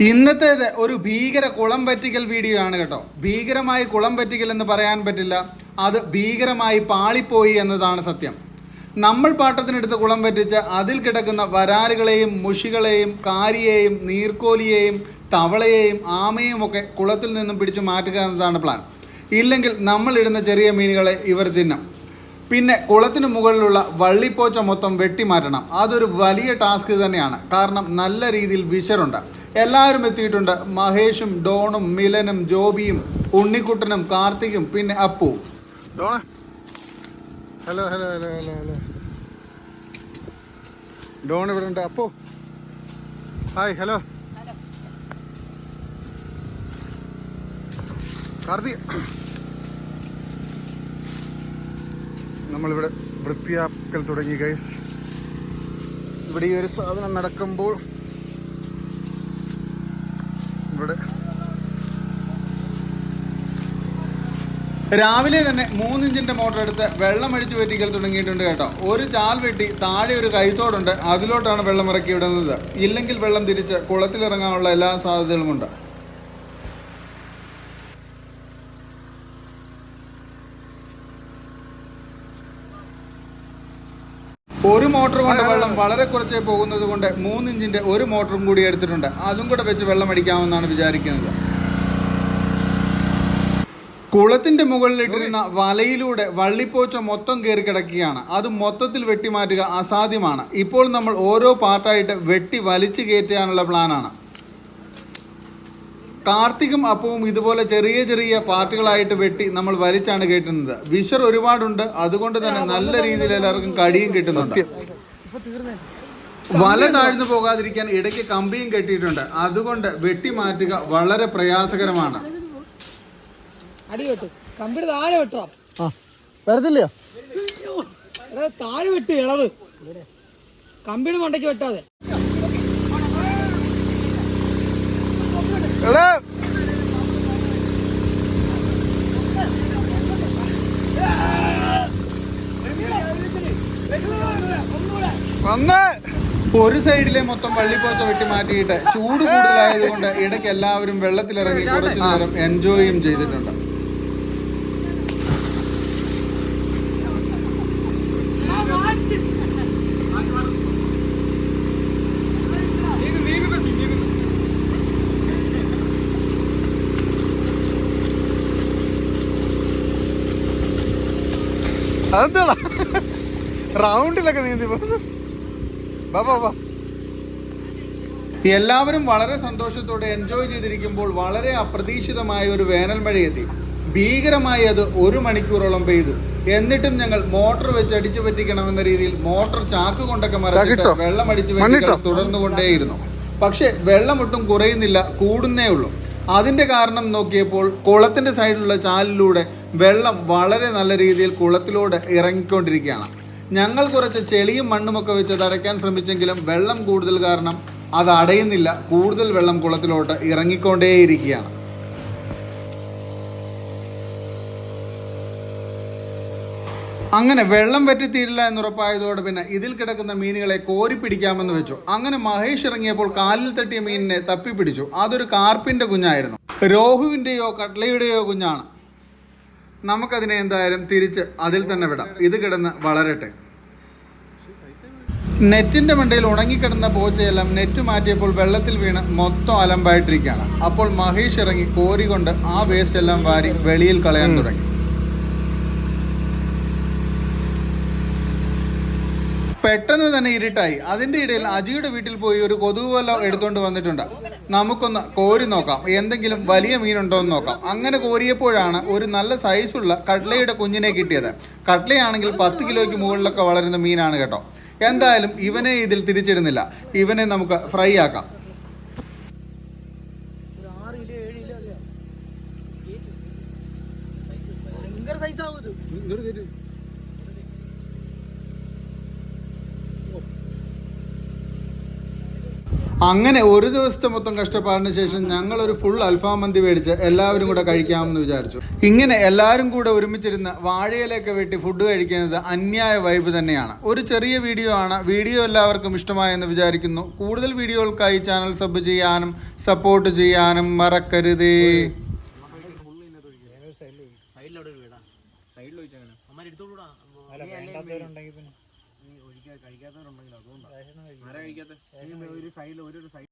ഇന്നത്തേത് ഒരു ഭീകര കുളം പറ്റിക്കൽ വീഡിയോ ആണ് കേട്ടോ. ഭീകരമായി കുളം പറ്റിക്കൽ എന്ന് പറയാൻ പറ്റില്ല. അത് ഭീകരമായി പാളിപ്പോയി എന്നതാണ് സത്യം. നമ്മൾ പാട്ടത്തിനെടുത്ത് കുളം പറ്റിച്ച് അതിൽ കിടക്കുന്ന വരാലുകളെയും മുഷികളെയും കാരിയെയും നീർക്കോലിയെയും തവളയെയും ആമയും ഒക്കെ കുളത്തിൽ നിന്നും പിടിച്ചു മാറ്റുക എന്നതാണ് പ്ലാൻ ഇല്ലെങ്കിൽ നമ്മളിടുന്ന ചെറിയ മീനുകളെ ഇവർ തിന്നും. പിന്നെ കുളത്തിന് മുകളിലുള്ള വള്ളിപ്പോച്ച മൊത്തം വെട്ടിമാറ്റണം. അതൊരു വലിയ ടാസ്ക് തന്നെയാണ്. കാരണം നല്ല രീതിയിൽ വിശറുണ്ട്. എല്ലാവരും എത്തിയിട്ടുണ്ട്. മഹേഷും ഡോണും മിലനും ജോബിയും ഉണ്ണിക്കുട്ടനും കാർത്തികും പിന്നെ Appu. Hello hello hello hello hello. Don ഇവിടെ ഉണ്ട്. അപ്പോ. Hi hello. കാർത്തിക് നമ്മളിവിടെ വൃത്തിയാക്കൽ തുടങ്ങി ഗൈസ് ഇവിടെ ഈ ഒരു സാധനം നടക്കുമ്പോൾ ഇവിടെ. രാവിലെ തന്നെ മൂന്നിഞ്ചിന്റെ മോട്ടർ എടുത്ത് വെള്ളം അടിച്ചു വെറ്റിക്കൽ തുടങ്ങിയിട്ടുണ്ട് കേട്ടോ. ഒരു ചാൽ വെട്ടി താഴെ ഒരു കൈത്തോടുണ്ട്. അതിലോട്ടാണ് വെള്ളം ഇറക്കി വിടുന്നത്. ഇല്ലെങ്കിൽ വെള്ളം തിരിച്ച് കുളത്തിലിറങ്ങാനുള്ള എല്ലാ സാധ്യതകളുമുണ്ട്. ഒരു മോട്ടർ കൊണ്ട് വെള്ളം വളരെ കുറച്ചേ പോകുന്നത് കൊണ്ട് മൂന്ന് ഇഞ്ചിന്റെ ഒരു മോട്ടറും കൂടി എടുത്തിട്ടുണ്ട്. അതും കൂടെ വെച്ച് വെള്ളം അടിക്കാമെന്നാണ് വിചാരിക്കുന്നത്. കുളത്തിന്റെ മുകളിലിട്ടിരുന്ന വലയിലൂടെ വള്ളിപ്പോച്ച മൊത്തം കയറി കിടക്കുകയാണ്. അത് മൊത്തത്തിൽ വെട്ടിമാറ്റുക അസാധ്യമാണ്. ഇപ്പോൾ നമ്മൾ ഓരോ പാർട്ടായിട്ട് വെട്ടി വലിച്ചു കയറ്റാനുള്ള പ്ലാനാണ് കാർത്തികും അപ്പവും ഇതുപോലെ ചെറിയ ചെറിയ പാർട്ടുകളായിട്ട് വെട്ടി നമ്മൾ വലിച്ചാണ് കേട്ടുന്നത്. വിഷർ ഒരുപാടുണ്ട്. അതുകൊണ്ട് തന്നെ നല്ല രീതിയിൽ എല്ലാവർക്കും കടിയും കിട്ടുന്നുണ്ട്. വല താഴ്ന്നു പോകാതിരിക്കാൻ ഇടയ്ക്ക് കമ്പിയും കെട്ടിയിട്ടുണ്ട്. അതുകൊണ്ട് വെട്ടി മാറ്റുക വളരെ പ്രയാസകരമാണ്. അടി വെട്ടു. കമ്പിയുടെ താഴെ വെട്ടോ. ആ വരത്തില്ലയോ എടാ താഴെ വെട്ട് ഇളവ്. കമ്പിയുടെ മണ്ടയ്ക്ക് വെട്ടാതെ. ഒരു സൈഡിലെ മൊത്തം വള്ളിപ്പോച്ച വെട്ടി മാറ്റിയിട്ട് ചൂട് കൂടുതലായതുകൊണ്ട് ഇടയ്ക്ക് എല്ലാവരും വെള്ളത്തിലിറങ്ങി കുറച്ചു നേരം എൻജോയും ചെയ്തിട്ടുണ്ട്. അതെന്താ റൗണ്ടിലൊക്കെ നീന്തി ബാബാ എല്ലാവരും വളരെ സന്തോഷത്തോടെ എൻജോയ് ചെയ്തിരിക്കുമ്പോൾ വളരെ അപ്രതീക്ഷിതമായ ഒരു വേനൽ മഴയെത്തി. ഭീകരമായി അത് ഒരു മണിക്കൂറോളം പെയ്തു. എന്നിട്ടും ഞങ്ങൾ മോട്ടോർ വെച്ച് അടിച്ചു പറ്റിക്കണമെന്ന രീതിയിൽ മോട്ടോർ ചാക്ക് കൊണ്ടൊക്കെ മറിച്ചിട്ട് വെള്ളം അടിച്ചു മണ്ണിട്ടോ? തുടർന്നുകൊണ്ടേയിരുന്നു. തുടർന്നു കൊണ്ടേയിരുന്നു പക്ഷേ വെള്ളം ഒട്ടും കുറയുന്നില്ല കൂടുന്നേ ഉള്ളൂ. അതിന്റെ കാരണം നോക്കിയപ്പോൾ കുളത്തിന്റെ സൈഡിലുള്ള ചാലിലൂടെ വെള്ളം വളരെ നല്ല രീതിയിൽ കുളത്തിലൂടെ ഇറങ്ങിക്കൊണ്ടിരിക്കുകയാണ്. ഞങ്ങൾ കുറച്ച് ചെളിയും മണ്ണുമൊക്കെ വെച്ച് തടയ്ക്കാൻ ശ്രമിച്ചെങ്കിലും വെള്ളം കൂടുതൽ കാരണം അത് അടയുന്നില്ല. കൂടുതൽ വെള്ളം കുളത്തിലോട്ട് ഇറങ്ങിക്കൊണ്ടേയിരിക്കുകയാണ്. അങ്ങനെ വെള്ളം വറ്റിത്തീരില്ല എന്നുറപ്പായതോടെ പിന്നെ ഇതിൽ കിടക്കുന്ന മീനുകളെ കോരി പിടിക്കാമെന്ന് വെച്ചു. അങ്ങനെ മഹേഷ് ഇറങ്ങിയപ്പോൾ കാലിൽ തട്ടിയ മീനിനെ തപ്പിപ്പിടിച്ചു. അതൊരു കാർപ്പിന്റെ കുഞ്ഞായിരുന്നു. രോഹുവിന്റെയോ കട്ലയുടെയോ കുഞ്ഞാണ്. നമുക്കതിനെ എന്തായാലും തിരിച്ച് അതിൽ തന്നെ വിടാം. ഇത് കിടന്ന് വളരട്ടെ. നെറ്റിന്റെ മണ്ടയിൽ ഉണങ്ങിക്കിടന്ന പോച്ചയെല്ലാം നെറ്റ് മാറ്റിയപ്പോൾ വെള്ളത്തിൽ വീണ് മൊത്തം അലമ്പായിട്ടിരിക്കുകയാണ്. അപ്പോൾ മഹേഷ് ഇറങ്ങി കോരി കൊണ്ട് ആ വേസ്റ്റ് എല്ലാം വാരി വെളിയിൽ കളയാൻ തുടങ്ങി. പെട്ടെന്ന് തന്നെ ഇരുട്ടായി. അതിന്റെ ഇടയിൽ അജിയുടെ വീട്ടിൽ പോയി ഒരു കൊതുകുവെല്ലാം എടുത്തോണ്ട് വന്നിട്ടുണ്ട്. നമുക്കൊന്ന് കോരി നോക്കാം. എന്തെങ്കിലും വലിയ മീനുണ്ടോ എന്ന് നോക്കാം. അങ്ങനെ കോരിയപ്പോഴാണ് ഒരു നല്ല സൈസുള്ള കട്ലയുടെ കുഞ്ഞിനെ കിട്ടിയത്. കട്ലയാണെങ്കിൽ പത്ത് കിലോയ്ക്ക് മുകളിലൊക്കെ വളരുന്ന മീനാണ് കേട്ടോ. എന്തായാലും ഇവനെ ഇതിൽ തിരിച്ചിടുന്നില്ല. ഇവനെ നമുക്ക് ഫ്രൈ ആക്കാം. ഭയങ്കര സൈസ് അങ്ങനെ ഒരു ദിവസത്തെ മൊത്തം കഷ്ടപ്പാടിന് ശേഷം ഞങ്ങൾ ഒരു ഫുൾ അൽഫാം മന്തി മേടിച്ച് എല്ലാവരും കൂടെ കഴിക്കാമെന്ന് വിചാരിച്ചു. ഇങ്ങനെ എല്ലാവരും കൂടെ ഒരുമിച്ചിരുന്ന് വാഴയിലൊക്കെ വെട്ടി ഫുഡ് കഴിക്കുന്നത് അന്യായ വൈബ് തന്നെയാണ്. ഒരു ചെറിയ വീഡിയോ ആണ്. വീഡിയോ എല്ലാവർക്കും ഇഷ്ടമായെന്ന് വിചാരിക്കുന്നു. കൂടുതൽ വീഡിയോകൾക്കായി ചാനൽ സബ് ചെയ്യാനും സപ്പോർട്ട് ചെയ്യാനും മറക്കരുതേ. കഴിക്കാത്തവരുണ്ടെങ്കിൽ അതുകൊണ്ടാണ് ആരാ കഴിക്കാത്ത. ഒരു സൈഡിൽ ഒരു സൈഡ്